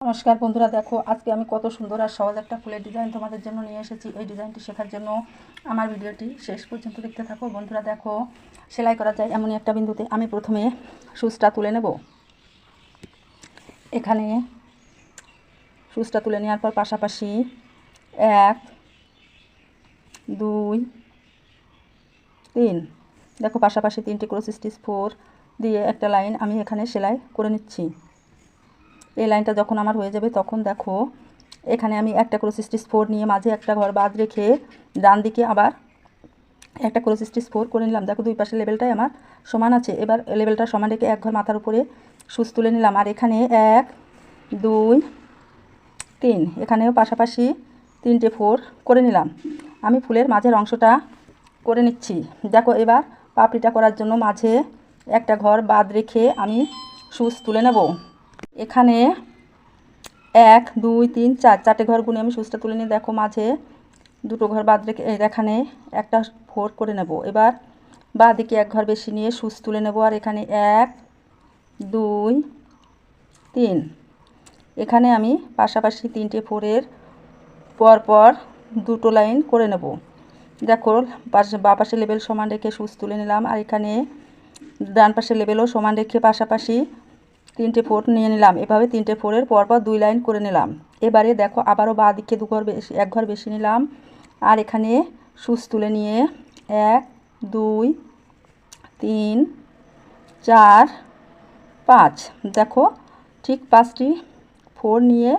নমস্কার বন্ধুরা, দেখো আজকে আমি কত সুন্দর আর সহজ একটা ফুলের ডিজাইন তোমাদের জন্য নিয়ে এসেছি। এই ডিজাইনটি শেখার জন্য আমার ভিডিওটি শেষ পর্যন্ত দেখতে থাকো। বন্ধুরা, দেখো, সেলাই করা যায় এমনই একটা বিন্দুতে। আমি প্রথমে সুচটা তুলে নেব। এখানে সুচটা তুলে নেওয়ার পর পাশাপাশি এক, দুই, তিন। দেখো, পাশাপাশি তিনটি ক্রোস স্টিচ ফোর দিয়ে একটা লাইন আমি এখানে সেলাই করে নিচ্ছি। এই লাইনটা যখন আমার হয়ে যাবে, তখন দেখো এখানে আমি একটা ক্রোস স্টিচ ফোর নিয়ে মাঝে একটা ঘর বাদ রেখে ডান দিকে আবার একটা ক্রোস স্টিচ ফোর করে নিলাম। দেখো দুই পাশের লেভেলটাই আমার সমান আছে। এবার লেভেলটা সমান রেখে এক ঘর মাথার উপরে সুচ তুলে নিলাম। আর এখানে এক, দুই, তিন, এখানেও পাশাপাশি তিনটে ফোর করে নিলাম। আমি ফুলের মাঝের অংশটা করে নিচ্ছি। দেখো এবার পাপড়িটা করার জন্য মাঝে একটা ঘর বাদ রেখে আমি সুচ তুলে নেব। এখানে এক, দুই, তিন, চার, চারটে ঘর গুনে আমি সুচটা তুলে নিয়ে দেখো মাঝে দুটো ঘর বাদ রেখে এখানে একটা ফোর করে নেব। এবার বা দিকে এক ঘর বেশি নিয়ে সুচ তুলে নেব। আর এখানে এক, দুই, তিন। এখানে আমি পাশাপাশি তিনটে ফোরের পর পর দুটো লাইন করে নেব। দেখো, পাশে, বা পাশে লেভেল সমান রেখে সুচ তুলে নিলাম। আর এখানে ডান পাশে লেভেলও সমান রেখে পাশাপাশি তিনটে ফোর নিয়ে নিলাম। এভাবে তিনটে ফোরের পরপর দুই লাইন করে নিলাম। এবারে দেখো আবারও বা দিকে দুঘর বেশি, এক ঘর বেশি নিলাম। আর এখানে সুচ তুলে নিয়ে এক, দুই, তিন, চার, পাঁচ। দেখো ঠিক পাঁচটি ফোর নিয়ে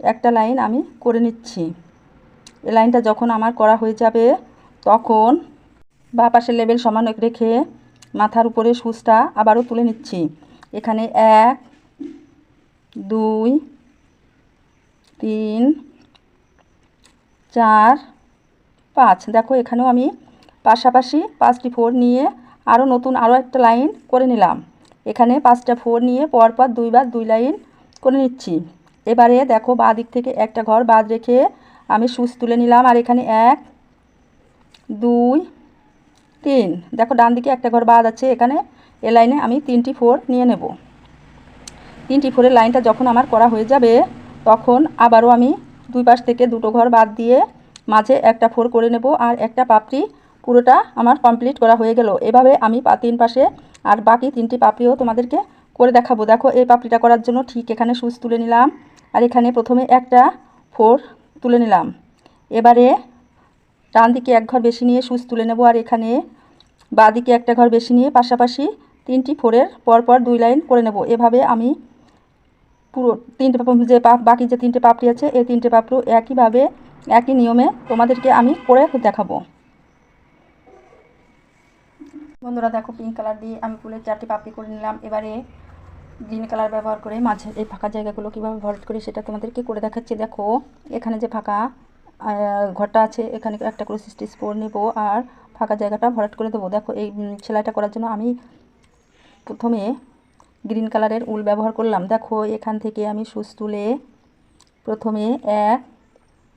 একটা লাইন আমি করে নিচ্ছি। এ লাইনটা যখন আমার করা হয়ে যাবে, তখন বা পাশের লেভেল সমান রেখে মাথার উপরে সুচটা আবারও তুলে নিচ্ছি। এখানে এক, দুই, তিন, চার, পাঁচ। দেখো, এখানেও আমি পাশাপাশি পাঁচটি ফোর নিয়ে আরও নতুন আরও একটা লাইন করে নিলাম। এখানে পাঁচটা ফোর নিয়ে পরপর দুইবার দুই লাইন করে নিচ্ছি। এবারে দেখো বাঁ দিক থেকে একটা ঘর বাদ রেখে আমি সুচ তুলে নিলাম। আর এখানে এক, দুই তিন। দেখো, ডান দিকে একটা ঘর বাদ আছে এখানে। এ লাইনে আমি তিনটি ফোর নিয়ে নেব। তিনটি ফোরের লাইনটা যখন আমার করা হয়ে যাবে, তখন আবারও আমি দুই পাশ থেকে দুটো ঘর বাদ দিয়ে মাঝে একটা ফোর করে নেব আর একটা পাপড়ি পুরোটা আমার কমপ্লিট করা হয়ে গেল। এভাবে আমি তিন পাশে আর বাকি তিনটি পাপড়িও তোমাদেরকে করে দেখাবো। দেখো, এই পাপড়িটা করার জন্য ঠিক এখানে সুচ তুলে নিলাম। আর এখানে প্রথমে একটা ফোর তুলে নিলাম। এবারে ডান দিকে এক ঘর বেশি নিয়ে সুচ তুলে নেব আর এখানে বাঁ দিকে একটা ঘর বেশি নিয়ে পাশাপাশি তিনটি ফোরের পরপর দুই লাইন করে নেব। এভাবে আমি পুরো তিনটে পাপ- যে পাপ বাকি যে তিনটে পাপড়ি আছে, এই তিনটে পাপড়ি একইভাবে, একই নিয়মে তোমাদেরকে আমি করে দেখাবো। বন্ধুরা দেখো পিঙ্ক কালার দিয়ে আমি ফুলের চারটি পাপড়ি করে নিলাম। এবারে গ্রিন কালার ব্যবহার করে মাঝে এই ফাঁকা জায়গাগুলো কীভাবে ভরাট করি সেটা তোমাদেরকে করে দেখাচ্ছি। দেখো, এখানে যে ফাঁকা ঘরটা আছে, এখানে একটা করে স্টিচ পরে নেব আর ফাঁকা জায়গাটা ভরাট করে দেবো। দেখো এই সেলাইটা করার জন্য আমি প্রথমে গ্রিন কালারের উল ব্যবহার করলাম। দেখো এখান থেকে আমি সুচ তুলে প্রথমে এক,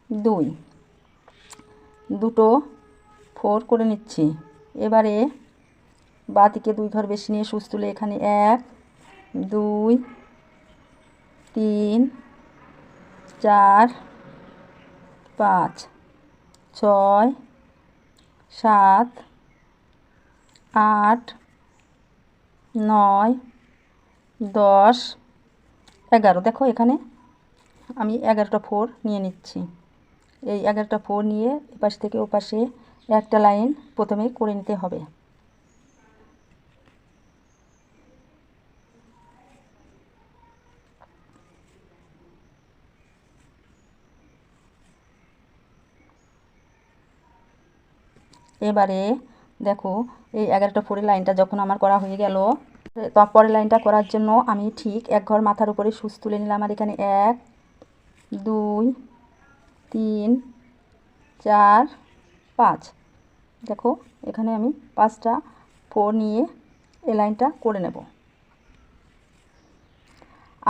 দুই, দুটো ফোর করে নিচ্ছি। এবারে বাতিকে দুই ঘর বেশি নিয়ে সুচ তুলে এখানে এক, দুই, তিন, চার পাঁচ, ছয়, সাত, আট, নয়, দশ, এগারো। দেখো এখানে আমি এগারোটা ফোর নিয়ে নিচ্ছি। এই এগারোটা ফোর নিয়ে এপাশ থেকে ওপাশে একটা লাইন প্রথমে করে নিতে হবে। এবারে দেখো, এই এগারোটা ফোরের লাইনটা যখন আমার করা হয়ে গেল পরের লাইনটা করার জন্য আমি ঠিক এক ঘর মাথার উপরে সুচ তুলে নিলাম। আর এখানে এক, দুই, তিন, চার, পাঁচ। দেখো, এখানে আমি পাঁচটা ফোর নিয়ে এই লাইনটা করে নেব।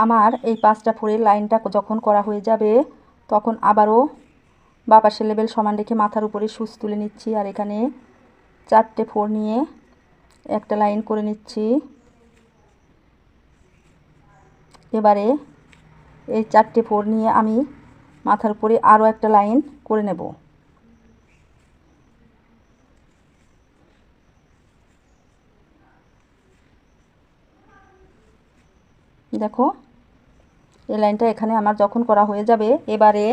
আমার এই পাঁচটা ফোরের লাইনটা যখন করা হয়ে যাবে, তখন আবারও বা পাশের লেভেল সমান রেখে মাথার উপরে সুচ তুলে নিচ্ছি আর এখানে চারটে ফোর নিয়ে একটা লাইন করে নিচ্ছি। এবারে এই চারটে ফোর নিয়ে আমি মাথার উপরে আরও একটা লাইন করে নেব। দেখো, এই লাইনটা এখানে আমার যখন করা হয়ে যাবে, এবারে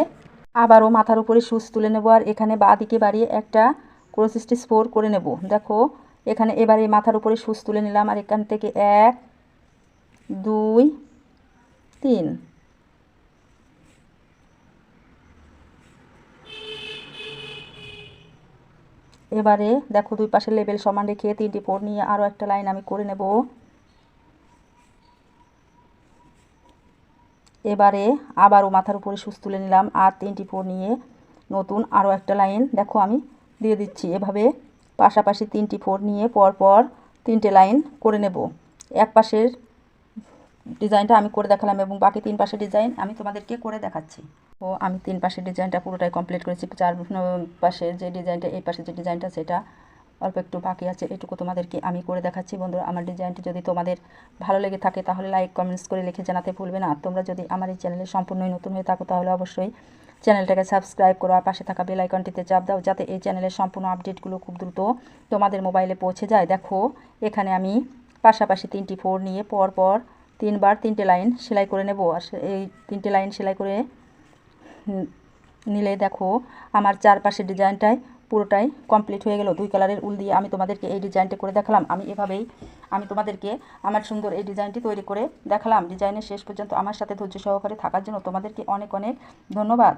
আবারও মাথার উপরে সুচ তুলে নেব আর এখানে বা দিকে বাড়িয়ে একটা ক্রোস স্টিচ ফোর করে নেব। দেখো, এখানে এবারে মাথার উপরে সুচ তুলে নিলাম আর এখান থেকে এক, দুই, তিন। এবারে দেখো দুই পাশের লেবেল সমান রেখে তিনটি ফোর নিয়ে আরও একটা লাইন আমি করে নেব। এবারে আবারও মাথার উপরে সুচ তুলে নিলাম আর তিনটি ফোর নিয়ে নতুন আরও একটা লাইন। দেখো আমি দিয়ে দিচ্ছি। এভাবে পাশাপাশি তিনটি ফোর নিয়ে পরপর তিনটে লাইন করে নেব। এক পাশের ডিজাইনটা আমি করে দেখালাম এবং বাকি তিন পাশের ডিজাইন আমি তোমাদেরকে করে দেখাচ্ছি। ও, আমি তিন পাশের ডিজাইনটা পুরোটাই কমপ্লিট করেছি। চার পাশের যে ডিজাইনটা, এই পাশের যে ডিজাইনটা, সেটা অল্প একটু বাকি আছে, এটুকু তোমাদেরকে আমি করে দেখাচ্ছি। বন্ধুরা, আমার ডিজাইনটি যদি তোমাদের ভালো লেগে থাকে, তাহলে লাইক কমেন্টস করে লিখে জানাতে ভুলবে না। তোমরা যদি আমার এই চ্যানেলে সম্পূর্ণই নতুন হয়ে থাকো, তাহলে অবশ্যই চ্যানেলটাকে সাবস্ক্রাইব করো আর পাশে থাকা বেল আইকনটিতে চাপ দাও, যাতে এই চ্যানেলের সম্পূর্ণ আপডেটগুলো খুব দ্রুত তোমাদের মোবাইলে পৌঁছে যায়। দেখো, এখানে আমি পাশাপাশি তিনটি ফোর নিয়ে পর পর তিনবার তিনটে লাইন সেলাই করে নেব। আর এই তিনটে লাইন সেলাই করে নিলে দেখো, আমার চারপাশের ডিজাইনটাই পুরোটাই কমপ্লিট হয়ে গেল। দুই কালারের উল দিয়ে আমি তোমাদেরকে এই ডিজাইনটি করে দেখালাম। আমি এভাবেই আমি তোমাদেরকে আমার সুন্দর এই ডিজাইনটি তৈরি করে দেখালাম। ডিজাইনের শেষ পর্যন্ত আমার সাথে ধৈর্য সহকারে থাকার জন্য তোমাদেরকে অনেক অনেক ধন্যবাদ।